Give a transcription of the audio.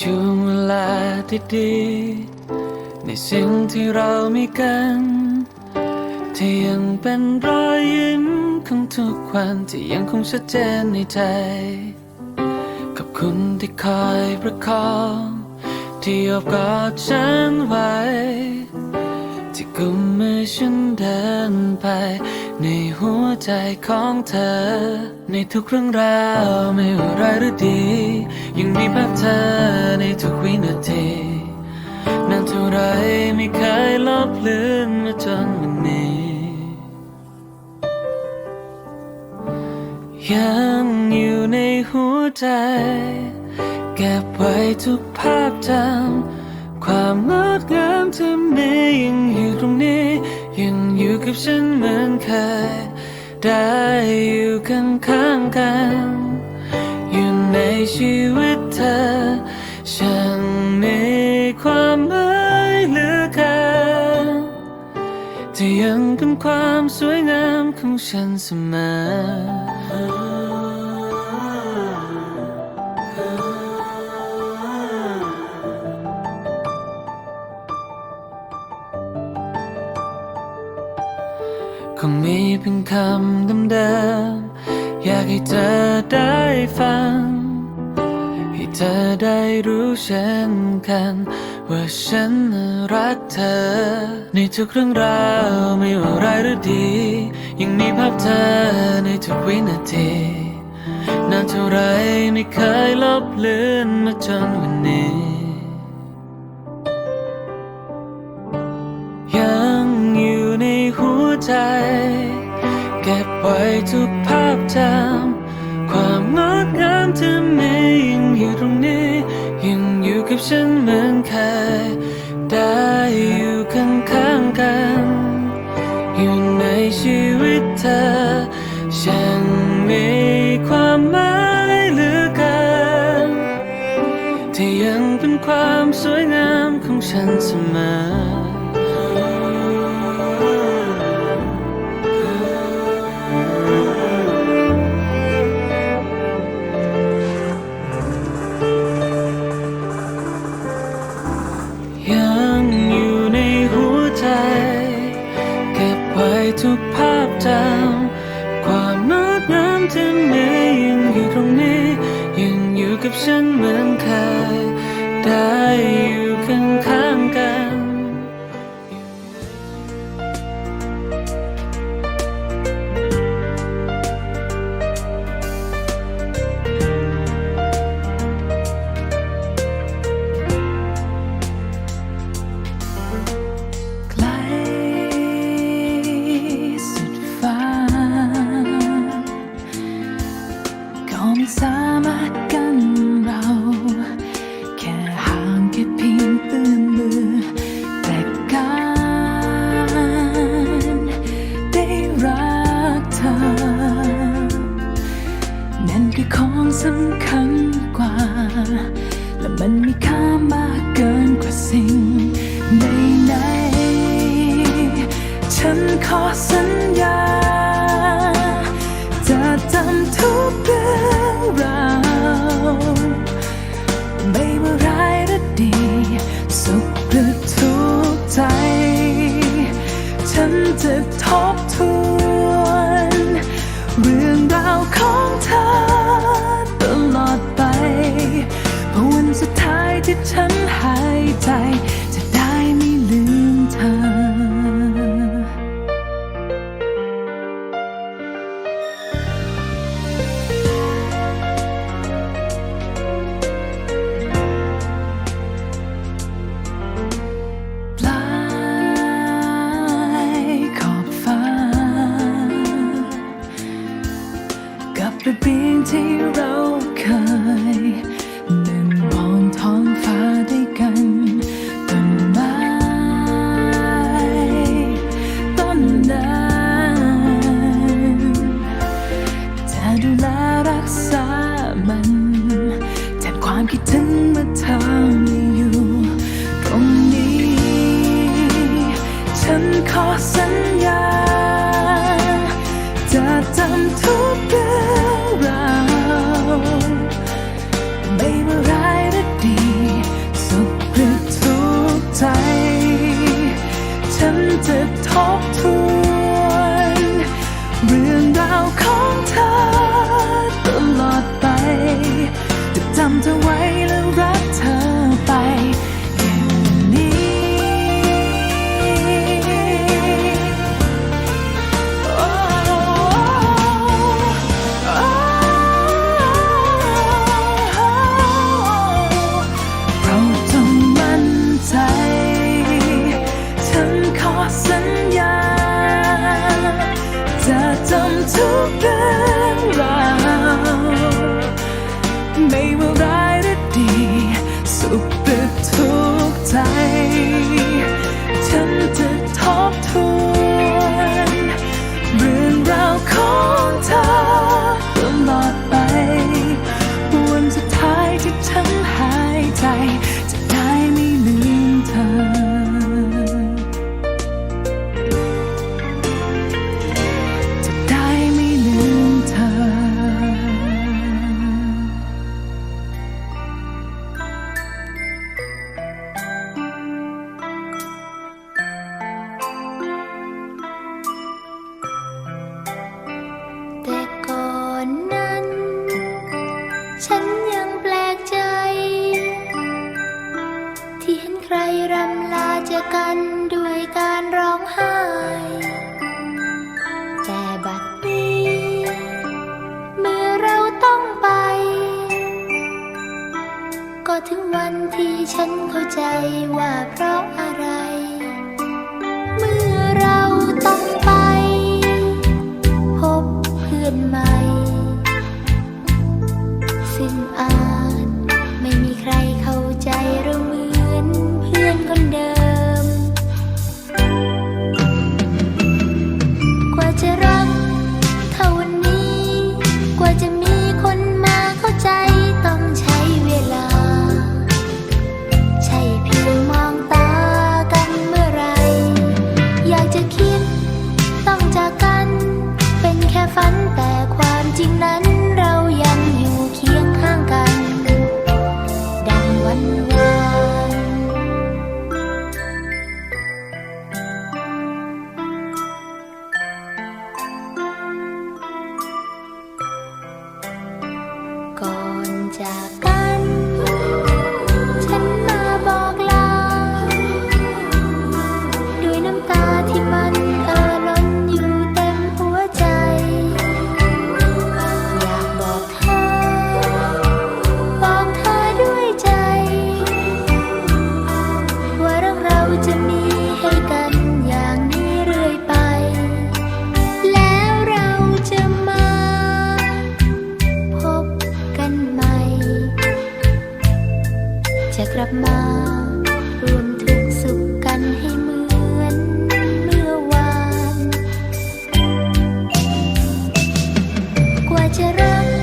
ช่วงเวลาที่ดี ในสิ่งที่เรามีกัน ที่ยังเป็นรอยยิ้มของทุกวันที่ยังคงชัดเจนในใจขอบคุณที่คอยประคอง ที่อบกอดฉันไว้ ที่กุมมือฉันเดินไป ในหัวใจของเธอ ในทุกเรื่องราวไม่ว่าร้ายหรือดี ยังมีภาพเธอในทุกวินาทีนานเท่าไรไม่เคยลบเลือนมาจนวันนี้ ยังอยู่ในหัวใจ เก็บไว้ทุกภาพจำ ความงดงามที่มียังอยู่ตรงนี้ ยังอยู่กับฉันเหมือนเคย ได้อยู่ข้างข้างๆกัน อยู่ในชีวิตเธอ ฉันมีความหมายเหลือเกินที่ยังเป็นความสวยงามของฉันเสมอ คงมีเพียงคำเดิมๆอยากให้เธอได้ฟัง ให้เธอได้รู้เช่นกัน ว่าฉันรักเธอ ในทุกเรื่องราวไม่ว่าร้ายหรือดี ยังมีภาพเธอในทุกวินาทีนานเท่าไรไม่เคยลบเลือนมาจนวันนี้ ใจ เก็บไว้ทุกภาพจำความงดงามที่มียังอยู่ตรงนี้ ยังอยู่กับฉันเหมือนเคยได้อยู่ข้างข้างๆกัน อยู่ในชีวิตเธอ ฉันมีความหมายเหลือเกินที่ยังเป็นความสวยงามของฉันเสมอ จะไม่ยังอยู่ตรงนี้ ยังอยู่กับฉันเหมือนเคยได้อยู่ข้างๆกัน ฉันขอสัญญา จะจำทุกเรื่องราวไม่ว่าร้ายหรือดี สุขหรือทุกข์ใจ ฉันจะทบทวนเรื่องราวของเธอตลอดไปเพราะวันสุดท้ายที่ฉันหายใจ come to work. 在。 วันที่ฉันเข้าใจว่าเพราะ จะรัก